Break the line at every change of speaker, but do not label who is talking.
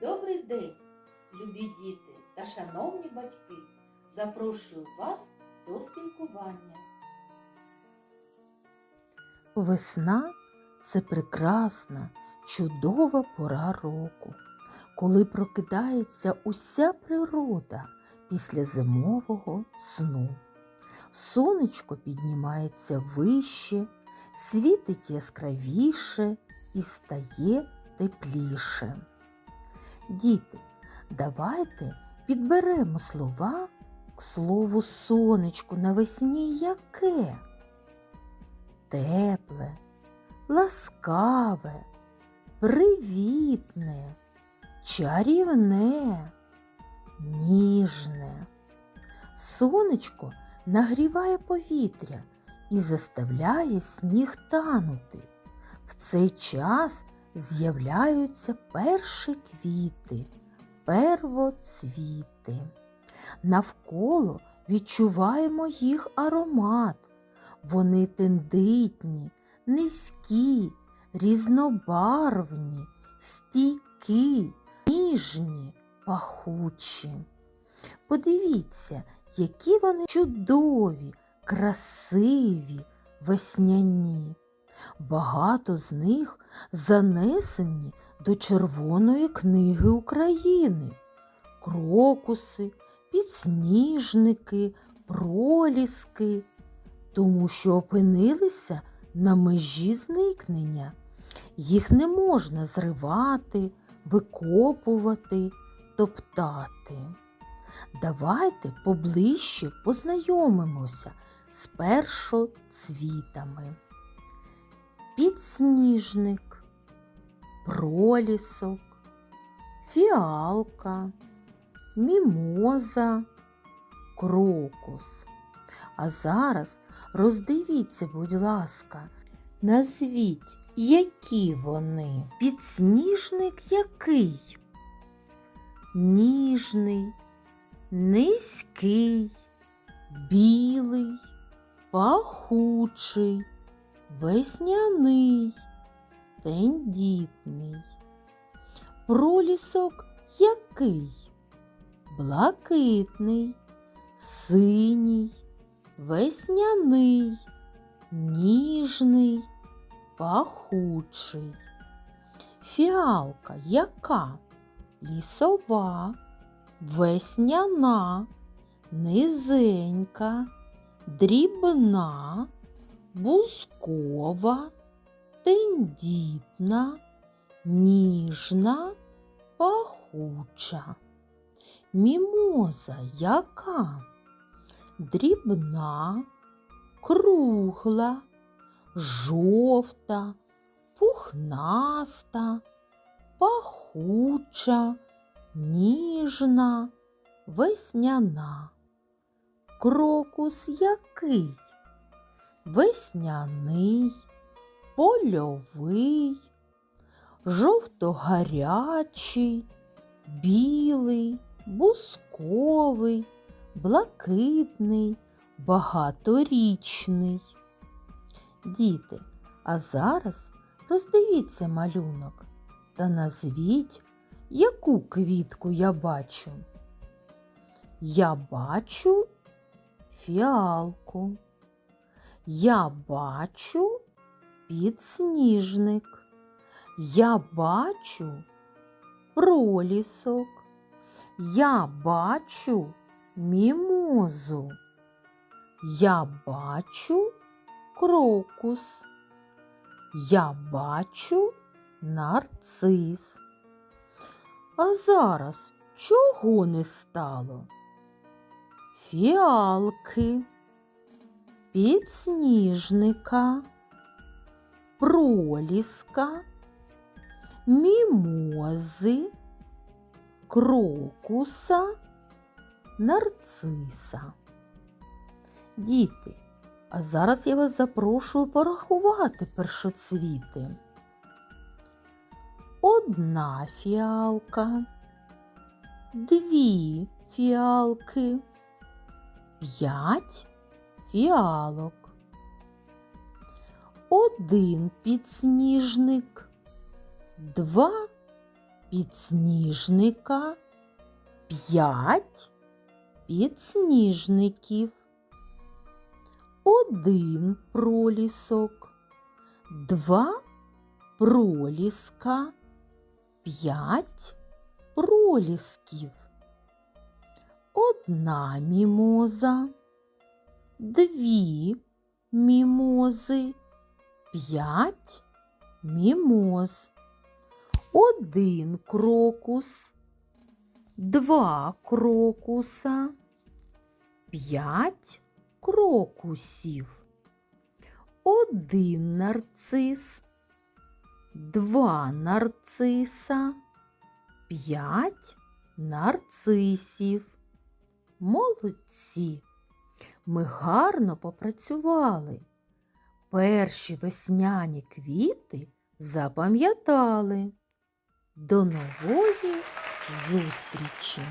Добрий день, любі діти та шановні батьки. Запрошую вас до спілкування.
Весна це прекрасна, чудова пора року, коли прокидається уся природа після зимового сну. Сонечко піднімається вище, світить яскравіше і стає тепліше. Діти, давайте підберемо слова к слову сонечку навесні яке? Тепле, ласкаве, привітне, чарівне, ніжне. Сонечко нагріває повітря і заставляє сніг танути. В цей час з'являються перші квіти, первоцвіти. Навколо відчуваємо їх аромат. Вони тендитні, низькі, різнобарвні, стійкі, ніжні, пахучі. Подивіться, які вони чудові, красиві, весняні. Багато з них занесені до Червоної книги України. Крокуси, підсніжники, проліски, тому що опинилися на межі зникнення. Їх не можна зривати, викопувати, топтати. Давайте поближче познайомимося з першоцвітами. Підсніжник, пролісок, фіалка, мімоза, крокус. А зараз роздивіться, будь ласка, назвіть, які вони. Підсніжник який? Ніжний, низький, білий, пахучий, весняний, тендітний. Пролісок який? Блакитний, синій, весняний, ніжний, пахучий. Фіалка яка? Лісова, весняна, низенька, дрібна, бускова, тендітна, ніжна, пахуча. Мімоза яка? Дрібна, кругла, жовта, пухнаста, пахуча, ніжна, весняна. Крокус який? Весняний, польовий, жовто-гарячий, білий, бусковий, блакитний, багаторічний. Діти, а зараз роздивіться малюнок та назвіть, яку квітку я бачу. Я бачу фіалку. Я бачу підсніжник. Я бачу пролісок. Я бачу мімозу. Я бачу крокус. Я бачу нарцис. А зараз чого не стало? Фіалки, підсніжника, проліска, мімози, крокуса, нарциса. Діти, а зараз я вас запрошую порахувати першоцвіти. Одна фіалка, дві фіалки, п'ять фіалок, один підсніжник, два підсніжника, п'ять підсніжників, один пролісок, два проліска, п'ять пролісків, одна мімоза, дві мімози, п'ять мімоз, один крокус, два крокуса, п'ять крокусів, один нарцис, два нарциса, п'ять нарцисів. Молодці! Ми гарно попрацювали. Перші весняні квіти запам'ятали. До нової зустрічі!